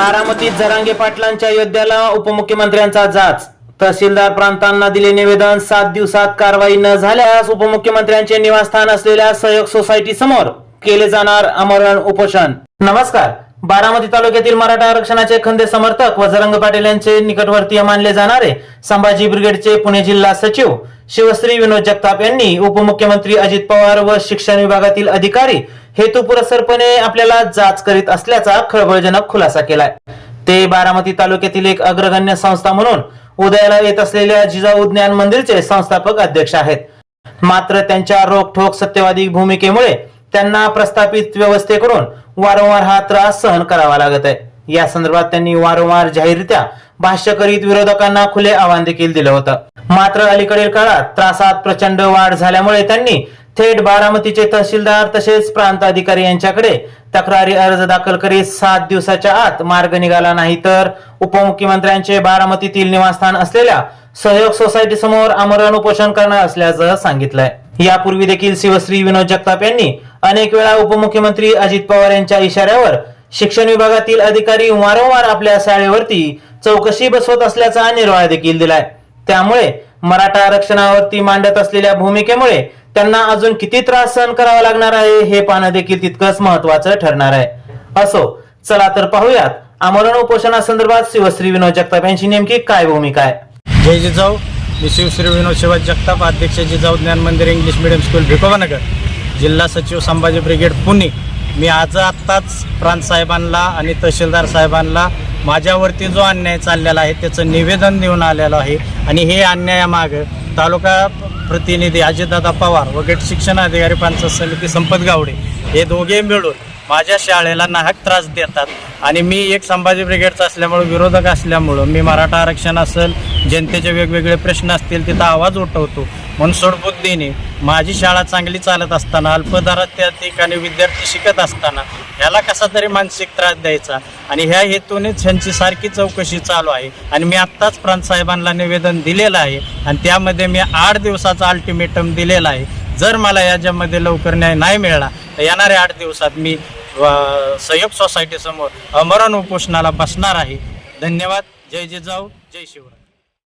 बारामतीत जरांगे पाटलांच्या योद्ध्याला उपमुख्यमंत्र्यांचा जाच. तहसीलदार प्रांतांना दिले निवेदन. सात दिवसात कारवाई न झाल्यास उपमुख्यमंत्र्यांचे निवासस्थान असलेल्या सहयोग सोसायटी समोर केले जाणार आमरण उपोषण. नमस्कार. बारामती तालुक्यातील मराठा आरक्षणाचे खंदे समर्थक व जरंग पाटील यांचे निकटवर्तीय मानले जाणारे संभाजी ब्रिगेडचे पुणे जिल्हा सचिव शिवश्री विनोद जगताप यांनी उपमुख्यमंत्री अजित पवार व शिक्षण विभागातील अधिकारी हेतुपुरस्सरपणे आपल्याला जाच करीत असल्याचा खळबळजनक खुलासा केलाय. ते बारामती तालुक्यातील एक अग्रगण्य संस्था म्हणून उदयाला येत असलेल्या जिजाऊ ज्ञान मंदिरचे संस्थापक अध्यक्ष आहेत. मात्र त्यांच्या रोखठोक सत्यवादी भूमिकेमुळे त्यांना प्रस्थापित व्यवस्थेकडून वारंवार हा त्रास सहन करावा लागत आहे. या संदर्भात त्यांनी वारंवार जाहीररित्या भाष्य करीत विरोधकांना खुले आव्हान देखील दिलं होतं. मात्र अलीकडील काळात त्रासात प्रचंड वाढ झाल्यामुळे त्यांनी थेट बारामतीचे तहसीलदार तसेच प्रांत अधिकारी यांच्याकडे तक्रारी अर्ज दाखल करीत सात दिवसाच्या आत मार्ग निघाला नाही तर उपमुख्यमंत्र्यांचे बारामतीतील निवासस्थान असलेल्या सहयोग सोसायटी समोर आमरण उपोषण करणार असल्याचं सांगितलंय. यापूर्वी देखील शिवश्री विनोद जगताप यांनी अनेक वेळा उपमुख्यमंत्री अजित पवार यांच्या इशाऱ्यावर शिक्षण विभागातील अधिकारी वारंवार आपल्या शाळेवरती चौकशी बसवत असल्याचा निर्वाळा देखील दिलाय. त्यामुळे मराठा आरक्षणावरती मांडत असलेल्या भूमिकेमुळे त्यांना अजून किती त्रास सहन करावा लागणार आहे हे पाहणं देखील तितकंच महत्वाचं ठरणार आहे. असो चला तर पाहूयात आमरण उपोषणासंदर्भात शिवश्री विनोद जगताप यांची नेमकी काय भूमिका आहे? जय जिजाऊ मी शिवश्री विनोद शिवाजी जगताप अध्यक्ष जिजाऊ ज्ञान मंदिर इंग्लिश मिडियम स्कूल भिकोबानगर. जिल्हा सचिव संभाजी ब्रिगेड पुणे. मी आज आत्ताच प्रांत साहेबांना आणि तहसीलदार साहेबांना माझ्यावरती जो अन्याय चाललेला आहे त्याचं निवेदन देऊन आलेलं आहे. आणि हे अन्यायामागं तालुका प्रतिनिधी अजितदादा पवार व गट शिक्षण अधिकारी पंचायत समिती संपत गावडे हे दोघे मिळून माझ्या शाळेला नाहक त्रास देतात. आणि मी एक संभाजी ब्रिगेडचा असल्यामुळं विरोधक असल्यामुळं मी मराठा आरक्षण असेल जनतेचे वेगवेगळे प्रश्न असतील तिथं आवाज उठवतो. म्हणून सोडबुद्धीने माझी शाळा चांगली चालत असताना अल्पदरात त्या ठिकाणी विद्यार्थी शिकत असताना ह्याला कसा तरी मानसिक त्रास द्यायचा? आणि ह्या हेतूनेच ह्यांची सारखी चौकशी चालू आहे. आणि मी आत्ताच प्रांत साहेबांना निवेदन दिलेलं आहे. आणि त्यामध्ये मी आठ दिवसाचा अल्टिमेटम दिलेला आहे. जर मला याच्यामध्ये लवकर न्याय नाही मिळाला तर येणाऱ्या आठ दिवसात मी सहयोग सोसायटीसमोर अमरण उपोषणाला बसणार आहे. धन्यवाद. जय जिजाऊ. जय शिवराय.